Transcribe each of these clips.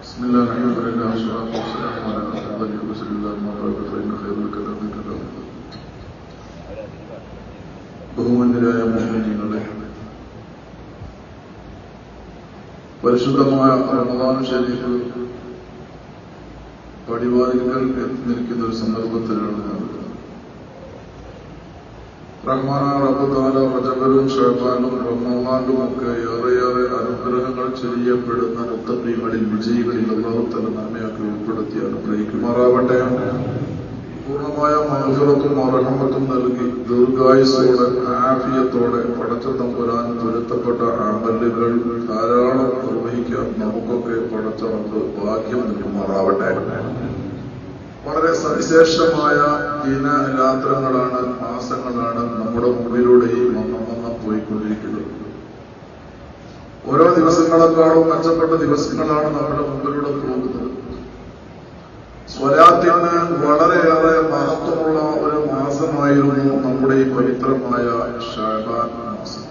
بسم الله الحمد لله والصلاة والسلام على أفضل رسول الله ما بعد فإن خير الكلام كلام الله ബഹുമാന്യരായ മോഹിനികളെ പരിശുദ്ധമായ റമദാൻ ഷരീഫ് പടിവാതിലുകൾ എത്തിനിരിക്കുന്ന ഒരു സന്ദർഭത്തിലാണ് ഞാൻ റഹ്മാന റബ്ബുദാല റജബലും ഷഹബാനും റമദാനും ഒക്കെ ഏറെയേറെ അനുഗ്രഹങ്ങൾ ചെയ്യപ്പെടുന്ന മുത്തബികളിൽ വിജയികളിൽ അള്ളാഹുത്തല നമ്മയൊക്കെ ഉൾപ്പെടുത്തി അനുഗ്രഹിക്കുമാറാവട്ടെ പൂർണമായ മാഹുറത്തും അർഹമത്തും നൽകി ദീർഘായുസോടെ ആഫിയത്തോടെ പടച്ച തമ്പുരാൻ തുരുത്തപ്പെട്ട അമലുകൾ ധാരാളം നിർവഹിക്കാൻ നമുക്കൊക്കെ പടച്ചവർക്ക് ഭാഗ്യം നൽകുമാറാവട്ടെ. വളരെ സവിശേഷമായ ദിനരാത്രങ്ങളാണ് മാസങ്ങളാണ് നമ്മുടെ മുമ്പിലൂടെയും വന്ന പോയിക്കൊണ്ടിരിക്കുന്നത്. ഓരോ ദിവസങ്ങളെക്കാളും മെച്ചപ്പെട്ട ദിവസങ്ങളാണ് നമ്മുടെ മുമ്പിലൂടെ പോകുന്നത്. സ്വലാത്തിന് വളരെയേറെ മഹത്വമുള്ള ഒരു മാസമായിരുന്നു നമ്മുടെ ഈ പവിത്രമായ ഷാബാൻ മാസം.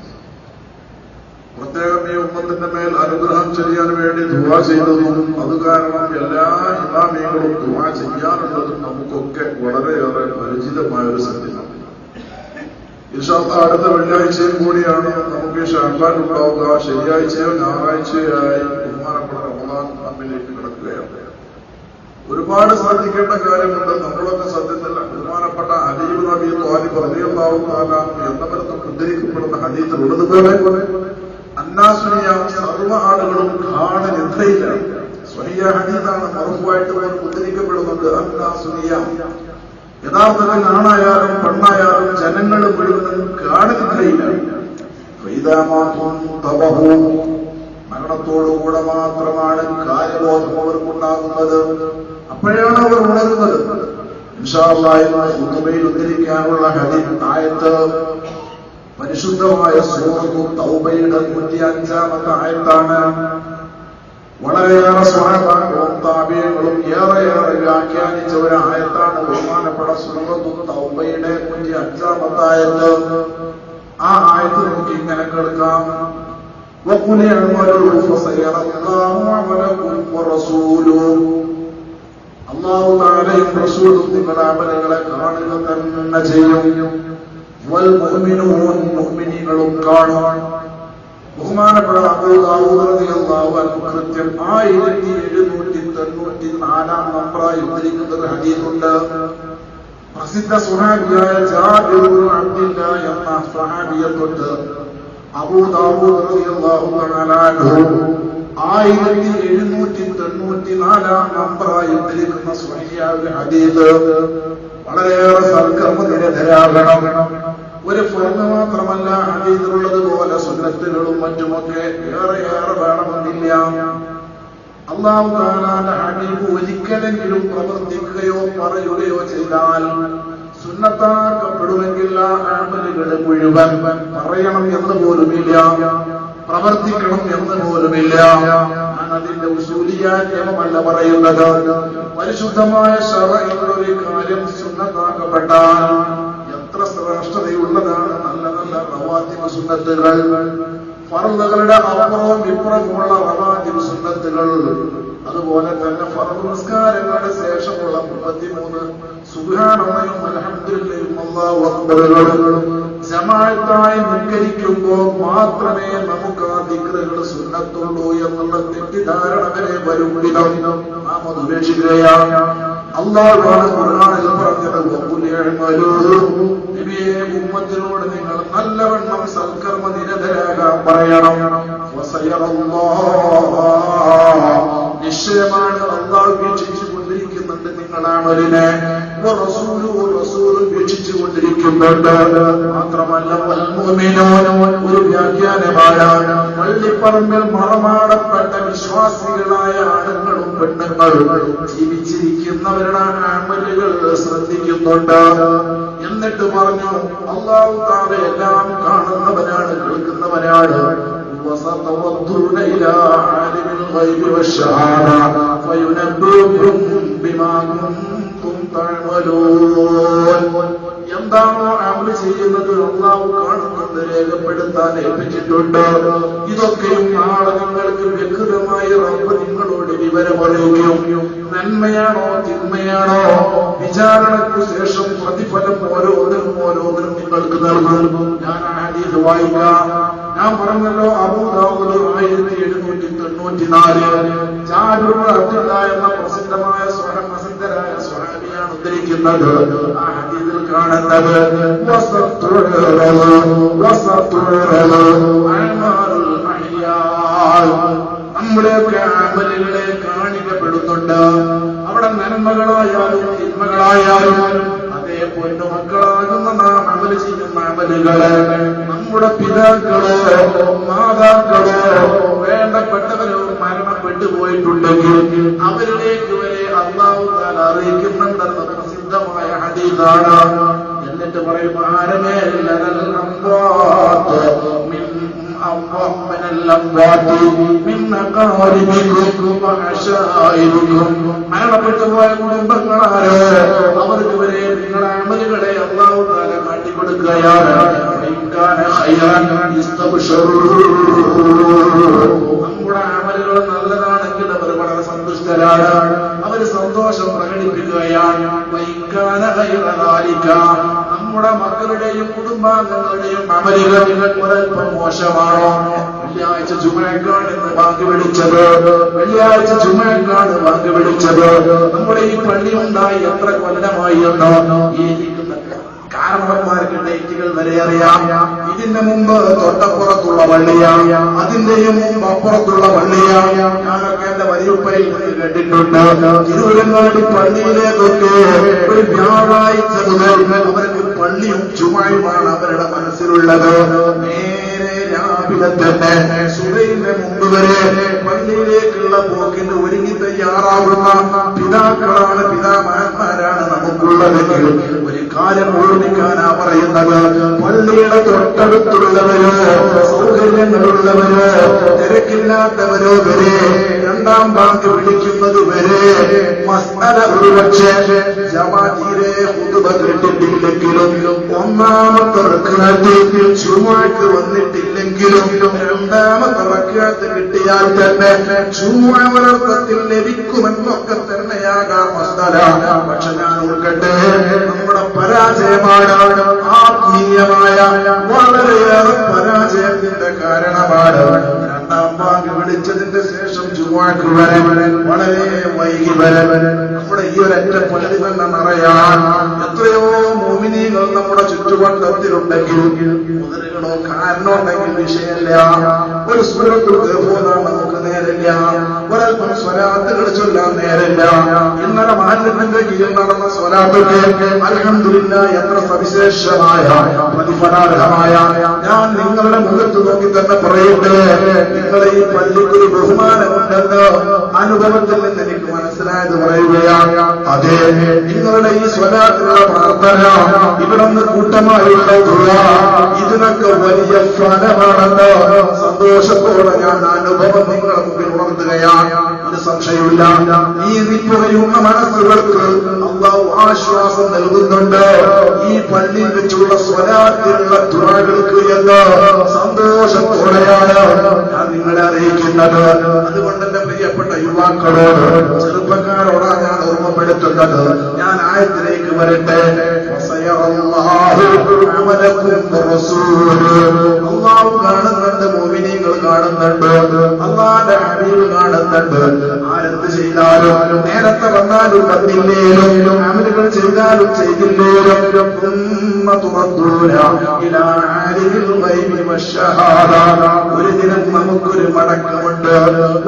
പ്രത്യേകം ഈ ഉമ്മത്തിന്റെ മേൽ അനുഗ്രഹം ചെയ്യാൻ വേണ്ടി ദുവാ ചെയ്തതും അത് കാരണം എല്ലാ ഇമാമികളും ദുവാ ചെയ്യാറുള്ളതും നമുക്കൊക്കെ വളരെയേറെ പരിചിതമായ ഒരു സത്യമാണ്. ഇൻഷാല്ല അടുത്ത വെള്ളിയാഴ്ചയും കൂടിയാണ് നമുക്ക് ഈ ഉണ്ടാവുക. ശനിയാഴ്ചയോ ഞായറാഴ്ചയായി ബഹുമാനപ്പെട്ട റമദാൻ നമ്മിലേക്ക് കിടക്കുകയാണ്. ഒരുപാട് ശ്രദ്ധിക്കേണ്ട കാര്യമുണ്ട്. നമ്മളൊക്കെ സത്യത്തിൽ ബഹുമാനപ്പെട്ട അലീബ് നബി ത്വാലിബ് എന്ന എന്നവരത്ത് ഉദ്ധരിക്കപ്പെടുന്ന ഹദീസിലുള്ളത് പോലെ അന്നാസുനിയ സർവ ആളുകളും കാണ നിദ്രയില്ല സ്വനിയ ഹദീസാണ് മറുവായിട്ട് പോലും ഉദ്ധരിക്കപ്പെടുന്നുണ്ട് അന്നാസുനിയ യഥാർത്ഥത്തിൽ ആണായാലും പെണ്ണായാലും ജനങ്ങൾ മുഴുവനും കാണുന്നില്ല മരണത്തോടുകൂടെ മാത്രമാണ് കാര്യബോധം അവർക്കുണ്ടാകുന്നത്. അപ്പോഴാണ് അവർ ഉണരുന്നത്. ഉത്തമയിൽ ഉദ്ധരിക്കാനുള്ള ഹരി ആയത്ത്. പരിശുദ്ധമായ സൂറത്തു തൗബയുടെ നൂറ്റി അഞ്ചാമത്തെ ആയത്താണ്. വളരെയേറെ സ്വാഭാവികളും ഏറെയേറെ വ്യാഖ്യാനിച്ച ഒരു ആയത്താണ്. ബഹുമാനപ്പെട്ട സൂറത്തു തൗബയുടെ നൂറ്റി അഞ്ചാമത്തെ ആയത്ത് ആ ആയത്ത് നമുക്ക് ഇങ്ങനെ കേൾക്കാം وقل اعملوا فسيرى الله عملكم ورسوله അള്ളാഹു താലയും റസൂലും നിങ്ങളുടെ അമലുകളെ കാണുക തന്നെ ചെയ്യും വൽ മുഅ്മിനൂൻ മുഅ്മിനീങ്ങളും കാണും ബഹുമാനപ്പെട്ട അബൂ ദാവൂദ് റളിയല്ലാഹു അൻഹു കൃത്യം ആയിരത്തി എഴുന്നൂറ്റി തൊണ്ണൂറ്റി നാലാം നമ്പറായി ഉദ്ധരിക്കുന്ന ഒരു ഹദീസുണ്ട് പ്രസിദ്ധ സുഹാബിയായ എന്ന സുഹാബിയെ തൊട്ട് ആയിരത്തി എഴുന്നൂറ്റി തൊണ്ണൂറ്റി നാലാം നമ്പറായി ഉദ്ധരിക്കുന്ന സ്വഹിയാവ് ഹദീദ് വളരെയേറെ സൽക്കർമ്മ നിരതരാകണം ഒരു ഫർന്ന് മാത്രമല്ല ഹദീദിലുള്ളത് പോലെ സുന്നത്തുകളും മറ്റുമൊക്കെ ഏറെ വേണമെന്നില്ല. ഹബീബ് ഒരിക്കലെങ്കിലും പ്രവർത്തിക്കുകയോ പറയുകയോ ചെയ്താൽ സുന്നത്താക്കപ്പെടുമെങ്കിൽ ആ ആമലുകൾ മുഴുവൻ പറയണം എന്ന് പോലുമില്ല പ്രവർത്തിക്കണം എന്ന് പോലുമില്ല. അതിന്റെ ഉസൂലിയ നിയമമല്ല പറയുന്നത്. പരിശുദ്ധമായ ഒരു കാര്യം സുന്നത്താക്കപ്പെട്ടാൽ എത്ര ശ്രേഷ്ഠതയുള്ളതാണ് നല്ല നല്ല റവാത്തിമ സുന്നത്തുകൾ. ഫറുകളുടെ അപ്പുറവും ഇപ്പുറമുള്ള റവാത്തിമ സുന്നത്തുകൾ അതുപോലെ തന്നെ ഫറു നമസ്കാരങ്ങളുടെ ശേഷമുള്ള മുപ്പത്തിമൂന്ന് സുഖാണമയും അലഹദില്ലയും അള്ളാഹു നിസ്കരിക്കുമ്പോൾ മാത്രമേ നമുക്ക് ആ ദിക്റുകൾ സുന്നത്തുള്ളൂ എന്നുള്ള തെറ്റിദ്ധാരണ വരെ വരും വിധം നാം അത് ഉപേക്ഷിക്കുകയാണ്. അള്ളാഹുവാണ് ഖുർആാനിൽ പറഞ്ഞത് ഉമ്മത്തിനോട് നിങ്ങൾ നല്ലവണ്ണം സൽക്കർമ്മ നിരതരാകാൻ പറയണം. നിശ്ചയമാണ് അള്ളാഹ് വീക്ഷിച്ചു കൊണ്ടിരിക്കുന്നുണ്ട് നിങ്ങളാണ് ഒരിനെ വീക്ഷിച്ചു കൊണ്ടിരിക്കുന്നുണ്ട് മാത്രമല്ല ഒരു വ്യാഖ്യാനമാണ് പള്ളിപ്പറമ്പിൽ മറമാടപ്പെട്ട വിശ്വാസികളായ ആണുങ്ങളും പെണ്ണുങ്ങളും ജീവിച്ചിരിക്കുന്നവരുടെ ആമലുകൾ ശ്രദ്ധിക്കുന്നുണ്ട്. എന്നിട്ട് പറഞ്ഞു അള്ളാഹു താഴെ എല്ലാം കാണുന്നവനാണ് കേൾക്കുന്നവനാണ്. وستردون إلى عالم الغيب والشهادة فينبئكم بما كنتم تعملون എന്താണോ അമല് ചെയ്യുന്നത് അള്ളാഹു കാണുന്നുണ്ട് എന്ന് രേഖപ്പെടുത്താൻ ഏൽപ്പിച്ചിട്ടുണ്ട് ഇതൊക്കെയും നാളെ നിങ്ങൾക്ക് വ്യക്തമായി റബ്ബ് നിങ്ങളോട് വിവരം അറിയുകയും നന്മയാണോ തിന്മയാണോ വിചാരണയ്ക്കു ശേഷം പ്രതിഫലം ഓരോന്നിനും ഓരോന്നിനും നിങ്ങൾക്ക് നൽകും ഞാൻ ആ ഹദീസ് വായിക്കാം ഞാൻ പറഞ്ഞല്ലോ അബൂദാവൂദ് ആയിരത്തി എഴുന്നൂറ്റി തൊണ്ണൂറ്റി നാല് ജാബിറുൽ എന്ന പ്രസിദ്ധമായ പ്രസിദ്ധരായ സ്വഹാബിയാണ് ഉദ്ധരിക്കുന്നത്. ആ ഹദീസിൽ കാണുന്നത്. നമ്മുടെയൊക്കെ അമലുകളെ കാണിക്കപ്പെടുന്നുണ്ട്. അവിടെ നന്മകളായാലും തിന്മകളായാലും അതേ പൊന്നു മക്കളാകുന്ന നാം അമൽ ചെയ്യുന്ന അമലുകൾ. നമ്മുടെ പിതാക്കളോ മാതാക്കളോ വേണ്ടപ്പെട്ടവരോ മരണപ്പെട്ടു പോയിട്ടുണ്ടെങ്കിൽ അവരിലേക്ക് വരെ അള്ളാഹു താൻ അറിയിക്കുന്നുണ്ടെന്ന പ്രസിദ്ധമായ ഹദീസാണ്. എന്നിട്ട് പറയും ആരമേ മരണപ്പെട്ടു പോയ കുടുംബങ്ങളാരോ അവർക്ക് വരെ നിങ്ങൾ നമ്മുടെ അമലുകൾ നല്ലതാണെങ്കിൽ അവർ വളരെ സന്തുഷ്ടരാണ്. അവർ സന്തോഷം പ്രകടിപ്പിക്കുകയാണ്. നമ്മുടെ മക്കളുടെയും കുടുംബാംഗങ്ങളുടെയും അമലുകൾ ഒരൽപ്പം മോശമാണോ? വെള്ളിയാഴ്ച ചുമയക്കാണ് എന്ന് ബാങ്ക് വിളിച്ചത്. വെള്ളിയാഴ്ച ചുമയക്കാണ് ബാങ്ക് വിളിച്ചത്. നമ്മുടെ ഈ പള്ളി ഉണ്ടായി എത്ര കൊല്ലമായി എന്നോ? ഈ കാരണവന്മാർക്ക് ഡേറ്റുകൾ വരെ അറിയാം. ഇതിന്റെ മുമ്പ് തൊട്ടപ്പുറത്തുള്ള പള്ളിയാണ് അതിന്റെയും മുമ്പ് അപ്പുറത്തുള്ള പള്ളിയാണ് ഞാനൊക്കെ എന്റെ വലിയുപ്പയിൽ കേട്ടിട്ടുണ്ട്. തിരുവനങ്ങാടി പള്ളിയിലേക്കൊക്കെ ഒരു വ്യാഴാഴ്ച മുതൽ അവർക്ക് പള്ളിയും ചുമയുമാണ് അവരുടെ മനസ്സിലുള്ളത്. നേരെ രാവിലെ തന്നെ സുബൈന്റെ മുമ്പ് വരെ പള്ളിയിലേക്കുള്ള പോക്കിന് ഒരുങ്ങി തയ്യാറാവുന്ന പിതാക്കളാണ് പിതാമഹന്മാരാണ് നമുക്കുള്ളതെങ്കിൽ കാര്യം ഓർമ്മിക്കാനാ പറയുന്നത്. പള്ളിയുടെ തൊട്ടടുത്തുള്ളവരോ സൗകര്യങ്ങളുള്ളവരോ തിരക്കില്ലാത്തവരോ വരെ രണ്ടാം ബാങ്ക് വിളിക്കുന്നത് വരെ മസ്തല ഒരുപക്ഷെ ജമാതീരെ പുതുവ കേട്ടിട്ടില്ലെങ്കിലും ഒന്നാമത്തെ റക്കാത്ത് ചുമക്ക് വന്നിട്ടില്ലെങ്കിലും രണ്ടാമത്തെ റക്കാത്ത് കിട്ടിയാൽ തന്നെ ചുമ വളർത്തത്തിൽ ലഭിക്കുമെന്നൊക്കെ തന്നെയാകാം മസ്തല. പക്ഷെ ഞാൻ ഉൾക്കട്ടെ പരാജയമാണ് ആത്മീയമായ വളരെയേറെ പരാജയത്തിന്റെ കാരണമാണ്. രണ്ടാം ബാങ്ക് വിളിച്ചതിന്റെ ശേഷം ചുവാക്ക് വരെ വളരെ വൈകി വരെ നമ്മുടെ ഈ ഒരൊറ്റ പള്ളി തന്നെ നിറയാൻ എത്രയോ മോമിനികൾ നമ്മുടെ ചുറ്റുവട്ടത്തിലുണ്ടെങ്കിൽ മുതലുകളോ കാരണമുണ്ടെങ്കിൽ വിഷയമില്ല. ഒരു സുരത്തിൽ പോകാൻ നമുക്ക് നേരില്ല. ഒരൽപ്പം സ്വരാത്തുകൾ ചൊല്ലാൻ നേരല്ല. ഇന്നലെ മാലിന്യത്തിന്റെ കീഴിൽ നടന്ന സ്വരാത്തൊക്കെ അലഹമില്ല എത്ര സവിശേഷമായ പ്രതിഫലാർഹമായ. ഞാൻ നിങ്ങളുടെ മുഖത്ത് നോക്കി തന്നെ പറയട്ടെ. നിങ്ങളെ ഈ പള്ളിക്കൊരു ബഹുമാനമുണ്ടെന്ന് അനുഭവത്തിൽ നിന്ന് എനിക്ക് മനസ്സിലായത് പറയുകയാണ് അതെ നിങ്ങളുടെ ഈ സ്വലാത്തിലുള്ള പ്രാർത്ഥന ഇവിടെ നിന്ന് കൂട്ടമായുള്ള ദുആ, ഇതിനൊക്കെ വലിയ ഫലമാണെന്ന് സന്തോഷത്തോടെ ഞാൻ അനുഭവം നിങ്ങളുടെ മുമ്പിൽ ഉണർത്തുകയാണ് ഒരു സംശയമില്ല ഈ നിപ്പുകയുന്ന മനസ്സുകൾക്ക് അള്ളാഹു ആശ്വാസം നൽകുന്നുണ്ട്. ഈ പള്ളിയിൽ വെച്ചുള്ള സ്വരാത്തിലുള്ള ദുരാകൾക്ക് എന്ന് സന്തോഷത്തോടെയാണ് ഞാൻ നിങ്ങളെ അറിയിക്കുന്നത്. അതുകൊണ്ട് എന്റെ പ്രിയപ്പെട്ട യുവാക്കളോട് ചെറുപ്പക്കാരോടാണ് ഞാൻ ഓർമ്മപ്പെടുത്തുന്നത്. ഞാൻ ആയത്തിലേക്ക് വരട്ടെ. കാണുന്നുണ്ട് മോമിനിയങ്ങൾ കാണുന്നുണ്ട്. അള്ളാന്റെ അറിവ് കാണുന്നുണ്ട്. ആരെന്ത് ചെയ്താലും നേരത്തെ വന്നാലും വന്നില്ലേലും അമലുകൾ ചെയ്താലും ചെയ്തില്ലേലും തുറന്നൂല. ഒരു ദിനം നമുക്കൊരു മടക്കമുണ്ട്.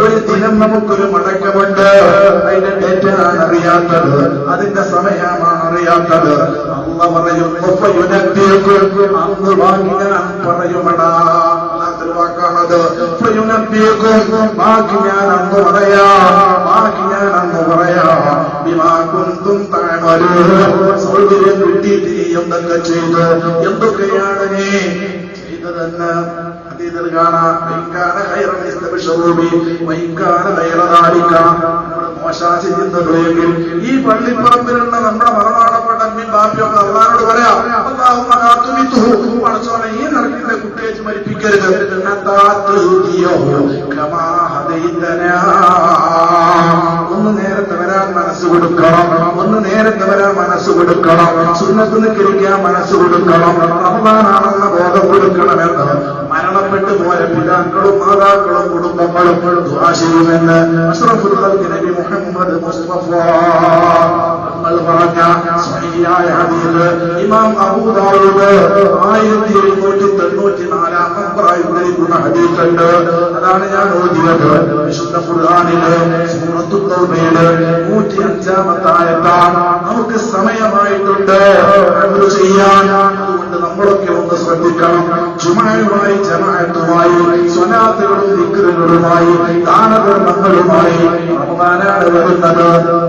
ഒരു ദിനം നമുക്കൊരു മടക്കമുണ്ട്. അതിന്റെ ഡേറ്റാണ് അറിയാത്തത്. അതിന്റെ സമയമാണ് അറിയാത്തത്. അമ്മ പറയും. അന്ന് വാങ്ങി ഞാൻ പറയുമടാ. ബാക്കി ഞാൻ അന്ന് പറയാ. ബാക്കി ഞാൻ അന്ന് പറയാ. ബിമാ കുന്തും തഅമലൂൻ. സൗകര്യം കിട്ടിയിട്ട് നീ എന്തൊക്കെ ചെയ്തു. എന്തൊക്കെയാണ് നീ? ചെയ്തതെന്ന് ഈ പള്ളിപ്പറമ്പിലുള്ള നമ്മുടെ മരണപ്പെട്ട മിൻ ബാപ്പിയൊക്കെ അള്ളഹാനോട് പറയാം. ഈ നിറക്കിന്റെ കുട്ടിയെ മരിപ്പിക്കരുത് കമാ ഹദൈതനാ. ഒന്ന് നേരത്തെ വരാൻ മനസ്സ് കൊടുക്കണം. ഒന്ന് നേരത്തെ വരാൻ മനസ്സ് കൊടുക്കണം. സുന്നത്ത് നിൽക്കാൻ മനസ്സ് കൊടുക്കണം. റമദാനാണെന്ന ബോധം കൊടുക്കണമെന്ന് മരണപ്പെട്ടു പോയ പിതാക്കളും മാതാക്കളും കുടുംബങ്ങളും അഷ്റഫുൽ ഖൽഖ് നബി പറഞ്ഞ ഇമാം അബൂദാവൂദ് ആയിരത്തി എഴുന്നൂറ്റി തൊണ്ണൂറ്റി നാലാം ഹദീസുണ്ട് അതാണ് ഞാൻ ഓതിയത്. വിശുദ്ധ ഖുർആനിലെ സൂറത്തു തൗബയിൽ നൂറ്റി അഞ്ചാമത്തെ ആയത്താണ് നമുക്ക് സമയമായിട്ടുണ്ട്. അമൽ ചെയ്യാൻ. അതുകൊണ്ട് നമ്മളൊക്കെ ഒന്ന് ശ്രദ്ധിക്കണം. ജുമായുമായി ജമാഅത്തുമായി സ്വലാത്തുകളും ദിക്റുകളുമായി ദാനധർമ്മങ്ങളുമായി റമദാനാണ് വരുന്നത്.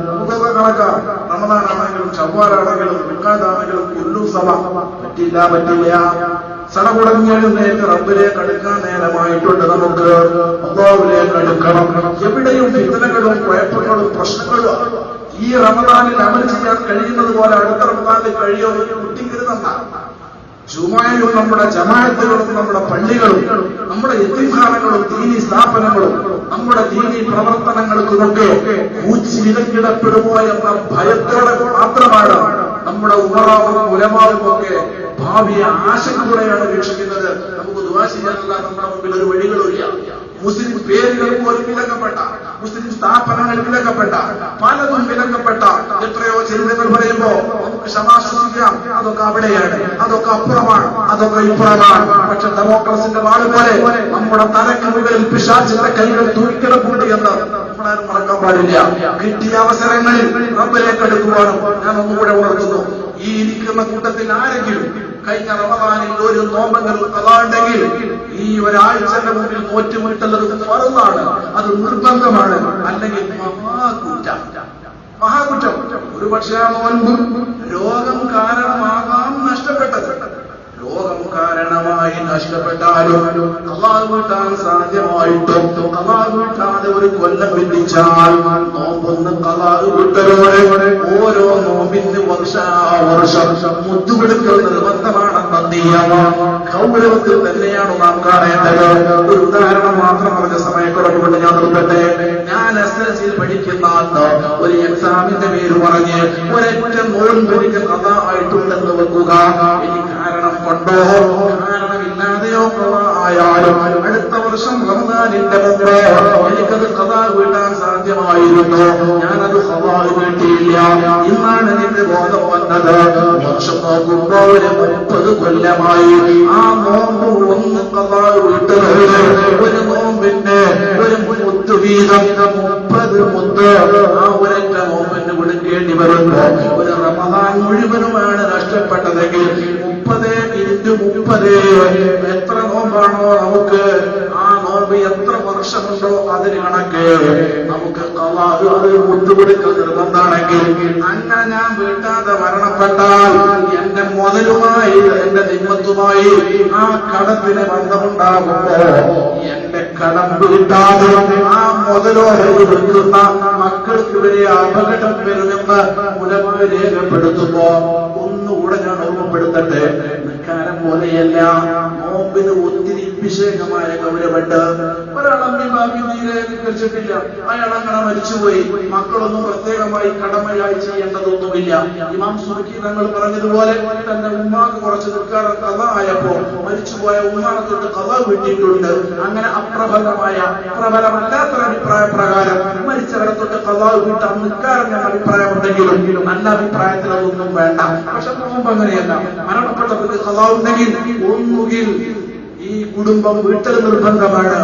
നമുക്കൊക്കെ കണക്കാം റമദാനാണെങ്കിലും ചവ്വാലാണെങ്കിലും വിക്കാതാണെങ്കിലും കൊല്ലു സഭ. പറ്റില്ല പറ്റില്ല സടകുടങ്ങി എഴുന്നേറ്റ് റബ്ബിലേക്ക് അടുക്കാൻ നേരമായിട്ടുണ്ട് നമുക്ക്. അള്ളാഹുവിലേക്ക് അടുക്കണം. എവിടെയും ഫിത്തനകളും കുഴപ്പങ്ങളും പ്രശ്നങ്ങളും ഈ റമദാനിൽ അമൽ ചെയ്യാൻ കഴിയുന്നത് പോലെ അടുത്ത റമദാനിൽ കഴിയോ കുട്ടിക്കരുതെന്നാണ് ചുമയും നമ്മുടെ ജമാഅത്തുകളും നമ്മുടെ പള്ളികളും നമ്മുടെ എത്തിഹാനങ്ങളും ദീനി സ്ഥാപനങ്ങളും നമ്മുടെ ദീനി പ്രവർത്തനങ്ങൾക്കുമൊക്കെ കൂച്ചി വിലക്കിടപ്പെടുമോ എന്ന ഭയത്തോടെ മാത്രമാണ് നമ്മുടെ ഉമറാവും ഉലമാവും ഒക്കെ ഭാവിയെ ആശങ്കയോടെയാണ് വീക്ഷിക്കുന്നത്. നമുക്ക് ദുവാ ചെയ്യാനുള്ള നമ്മുടെ മുമ്പിൽ ഒരു വഴികളില്ല മുസ്ലിം പേരുകൾ പോലും വിലക്കപ്പെട്ട മുസ്ലിം സ്ഥാപനങ്ങൾ വിലക്കപ്പെട്ട പലതും വിലക്കപ്പെട്ട എത്രയോ ചരിത്രങ്ങൾ പറയുമ്പോ നമുക്ക് ക്ഷമാശ്വസിക്കാം അതൊക്കെ അവിടെയാണ്. അതൊക്കെ അപ്പുറമാണ്. അതൊക്കെ ഇപ്പുറമാണ്. പക്ഷെ ഡെമോക്രസിന്റെ വാൾ പോലെ നമ്മുടെ തലക്ക് മുകളിൽ പിശാചിന്റെ കൈകൾ തൂക്കിടപ്പുണ്ട് എന്ന് നമ്മളാരും മറക്കാൻ പാടില്ല. കിട്ടിയ അവസരങ്ങളിൽ റബ്ബിലേക്ക് എടുക്കുവാനും ഞാൻ ഒന്നുകൂടെ ഉണർത്തുന്നു. ഈ ഇരിക്കുന്ന കൂട്ടത്തിൽ ആരെങ്കിലും കഴിഞ്ഞ റമദാനിൽ ഒരു നോമ്പെങ്കിലും അതാണ്ടെങ്കിൽ ഈ ഒരാഴ്ചന്റെ മുമ്പിൽ നോറ്റുമുട്ടുള്ളത് മറന്നാണ് അത് നിർബന്ധമാണ്. അല്ലെങ്കിൽ മഹാകുറ്റം. മഹാകുറ്റം. ഒരു പക്ഷേ ആ നോൻപ് രോഗം കാരണമാകാം നഷ്ടപ്പെട്ടത്. രോഗം കാരണമായി നഷ്ടപ്പെട്ടാലും അള്ളാഹ് വീട്ടാൻ സാധ്യമായിട്ടും അള്ളാഹ് ഒരു കൊല്ലം വിധിച്ചാൽ നോമ്പൊന്ന് അള്ളാഹ് വിട്ടരോടെ ഓരോ നോമ്പിന് വർഷാവർഷം മുത്തുപിടുക്കൽ നിർബന്ധമാണ് നിയമം ഗൗരവത്തിൽ തന്നെയാണ് നാം കാണേണ്ടത്. ഒരു ഉദാഹരണം മാത്രം പറഞ്ഞ സമയക്കുറവ് കൊണ്ട് ഞാൻ നിർത്തട്ടെ. ഞാൻ എസ് എൽ സിയിൽ പഠിക്കുന്ന ഒരു എക്സാമിന്റെ പേര് പറഞ്ഞ് ഒരൊറ്റ നോമ്പ് എനിക്ക് കഥ ആയിട്ടുണ്ടെന്ന് വെക്കുക. എനിക്ക് കൊണ്ടോ കാരണമില്ലാതെയോ ആയാലും അടുത്ത വർഷം റമദാനിന്റെ എനിക്കത് കഥാ വീട്ടാൻ സാധ്യമായിരുന്നു. ഞാനത് കഥ വീട്ടിയില്ല. ഇന്നാണ് നിന്റെ ബോധം വന്നത്. വർഷം നോക്കുമ്പോൾ മുപ്പത് കൊല്ലമായി. ആ നോമ്പ് ഒന്ന് കഥാ വീട്ടുകൾ ഒരു നോമ്പിന്റെ ഒരു മുത്ത് വീതം മുപ്പത് മുത്ത്. ആ ഒരൊറ്റ നോമ്പിന് കൊടുക്കേണ്ടി വരുന്നു. ഒരു റമദാൻ മുഴുവനുമാണ് നഷ്ടപ്പെട്ടതെങ്കിൽ മുപ്പത് ഇന്റു മുപ്പത്. എത്ര നോമ്പാണോ നമുക്ക്? ആ നോമ്പ് എത്ര വർഷമുണ്ടോ അതിന് കണക്ക്. നമുക്ക് ഖലാ- അത് മുട്ടുകൊടുക്കൽ നിർബന്ധാണെങ്കിൽ അങ്ങനെ ഞാൻ വീട്ടാതെ മരണപ്പെട്ടാൽ എന്റെ മുതലുമായി എന്റെ നിമ്മത്തുമായി ആ കടത്തിന് ബന്ധമുണ്ടാകുമ്പോ എന്റെ കടം വീട്ടാതെ ആ മുതലോ വിൽക്കുന്ന മക്കൾക്ക് വരെ അപകടം വരുമെന്ന് മുലമായി രേഖപ്പെടുത്തുമ്പോ ഒന്നുകൂടെ ഞാൻ ഓർമ്മപ്പെടുത്തട്ടെ പോലെയല്ല. വിഷേകമായ ഗൗരവമുണ്ട് ഒരാൾ തീരെ നിസ്കരിച്ചിട്ടില്ല അയാൾ അങ്ങനെ മരിച്ചുപോയി. മക്കളൊന്നും പ്രത്യേകമായി കടമയായി ചെയ്യേണ്ടതൊന്നുമില്ല. ഇമാം സുഖി തങ്ങൾ പറഞ്ഞതുപോലെ തന്റെ ഉമ്മാക്ക് കുറച്ച് നിൽക്കാറ് കഥ ആയപ്പോ മരിച്ചുപോയ ഉമ്മാനെ കഥ വിട്ടിട്ടുണ്ട് അങ്ങനെ അപ്രബലമായ പ്രബലമല്ലാത്ത അഭിപ്രായ പ്രകാരം മരിച്ചവരെ കഥ വീട്ടാൻ നിൽക്കാറെന്ന അഭിപ്രായമുണ്ടെങ്കിലും നല്ല അഭിപ്രായത്തിൽ അതൊന്നും വേണ്ട. പക്ഷെ നോമ്പ് അങ്ങനെയല്ല. മരണപ്പെട്ടവർക്ക് കഥ ഉണ്ടെങ്കിൽ ഒന്നുകിൽ കുടുംബം വീട്ടൽ നിർബന്ധമാണ്.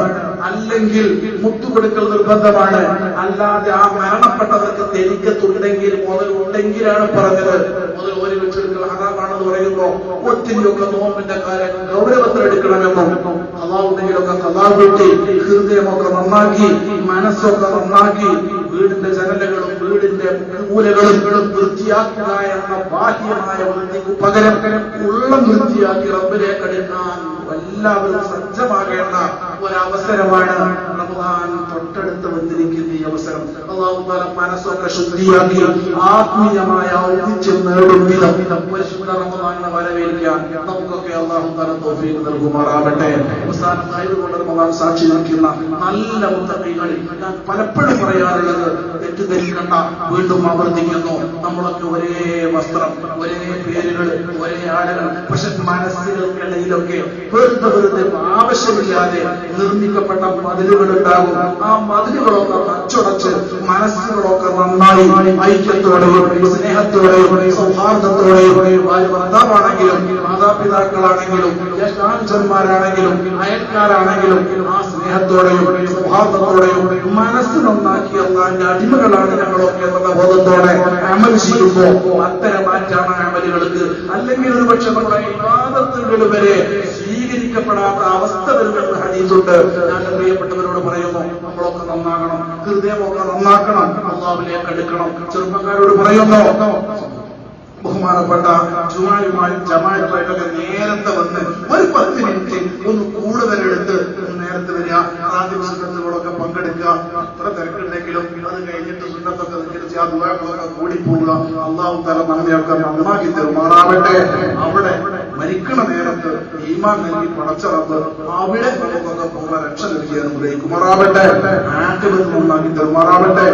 അല്ലെങ്കിൽ മുത്തുകൊടുക്കൽ നിർബന്ധമാണ്. അല്ലാതെ ആ മരണപ്പെട്ടവർക്ക് തെരിക്കത്തുണ്ടെങ്കിൽ മുതൽ ഉണ്ടെങ്കിലാണ് പറഞ്ഞത്. മുതൽ ഒരു വെച്ചെടുക്കൽ ഹറാമാണെന്ന് പറയുമ്പോ ഒത്തിരിയൊക്കെ നോമ്പിന്റെ കാര്യം ഗൗരവത്തിലെടുക്കണമെന്നും അള്ളാഹുണ്ടെങ്കിലൊക്കെ കഥാ കൂട്ടി ഹൃദയമൊക്കെ നന്നാക്കി മനസ്സൊക്കെ നന്നാക്കി വീടിന്റെ ജനലുകളും വീടിന്റെ മൂലകളും വൃത്തിയാക്കുക എന്ന ബാഹ്യമായ വൃത്തിക്ക് പകരം ഉള്ള വൃത്തിയാക്കി റബ്ബിലേക്ക് അടുക്കാൻ എല്ലാവരും സജ്ജമാകേണ്ട ഒരവസരമാണ് റമദാൻ തൊട്ടടുത്ത് വന്നിരിക്കുന്ന ഈ അവസരം അള്ളാഹു താല മനസ്സൊക്കെ ശുദ്ധിയാക്കി ആത്മീയമായ ഔദിത്യം നേടും വിധം പരിശുദ്ധ റമദാനെ വരവേൽക്കാൻ നമുക്കൊക്കെ അള്ളാഹു താല തോഫീക്ക് നൽകുമാറാവട്ടെ അവസാനം ഹൈർ കൊണ്ട് റമദാൻ സാക്ഷി നിൽക്കുന്ന നല്ല മുത്തഖീകളിൽ ഞാൻ പലപ്പോഴും പറയാറുള്ളത് തെറ്റിദ്ധരിക്കണ്ട വീണ്ടും ആവർത്തിക്കുന്നു. നമ്മളൊക്കെ ഒരേ വസ്ത്രം ഒരേ പേരുകൾ ഒരേ ആളുകൾ പക്ഷെ മനസ്സുകൾക്കിടയിലൊക്കെ വെറുതെ വെറുതെ ആവശ്യമില്ലാതെ നിർമ്മിക്കപ്പെട്ട മതിലുകൾ ഉണ്ടാകും. ആ മതിലുകളൊക്കെ അച്ചുടച്ച് മനസ്സുകളൊക്കെ നന്നായി ഐക്യത്തോടെയും സ്നേഹത്തോടെയും സൗഹാർദ്ദത്തോടെയും ഭർത്താവാണെങ്കിലും മാതാപിതാക്കളാണെങ്കിലും യശാൻസന്മാരാണെങ്കിലും അയൽക്കാരാണെങ്കിലും ആ സ്നേഹത്തോടെയും സൗഹാർദ്ദത്തോടെയും മനസ്സ് നന്നാക്കി അള്ളാന്റെ അടിമകളാണ് ഞങ്ങളൊക്കെ എന്നുള്ള ബോധത്തോടെ അമൽ ചെയ്യുമ്പോ അത്തരം മാറ്റാണ് അമലുകൾക്ക്. അല്ലെങ്കിൽ ഒരു പക്ഷെ നമ്മുടെ വിവാദത്തുകൾ വരെ സ്വീകരിക്കപ്പെടാത്ത അവസ്ഥ വരുമെന്ന് ഹരീസുണ്ട് ഞാൻ പ്രിയപ്പെട്ടവരോട് പറയുന്നു നമ്മളൊക്കെ നന്നാകണം ഹൃദയമൊക്കെ നന്നാക്കണം അള്ളാവിലേക്ക് എടുക്കണം ചെറുപ്പക്കാരോട് പറയുന്നു ബഹുമാനപ്പെട്ട ജുമായുമായി ജമായുമായിട്ടൊക്കെ നേരത്തെ വന്ന് ഒരു പത്ത് മിനിറ്റ് ഒന്ന് കൂടുതൽ എടുത്ത് നേരത്തെ വരിക. ആദ്യ പങ്കെടുക്കുക. എത്ര തിരക്കുണ്ടെങ്കിലും അത് കഴിഞ്ഞിട്ട് സുന്നത്തൊക്കെ നിൽക്കിച്ച് ആ ദുവാക്കളൊക്കെ കൂടിപ്പോവുക അള്ളാഹു തല നമ്മയൊക്കെ നന്നാക്കി തെരുമാറാവട്ടെ അവിടെ മരിക്കണ നേരത്ത് ഈമാൻ നൽകി പടച്ചറപ്പ് അവിടെ നമുക്കൊക്കെ പൂർണ രക്ഷ നൽകിയാൽ ഗ്രഹിക്കുമാറാവട്ടെ ആറ്റബത്ത് നന്നാക്കി തെരുമാറാവട്ടെ.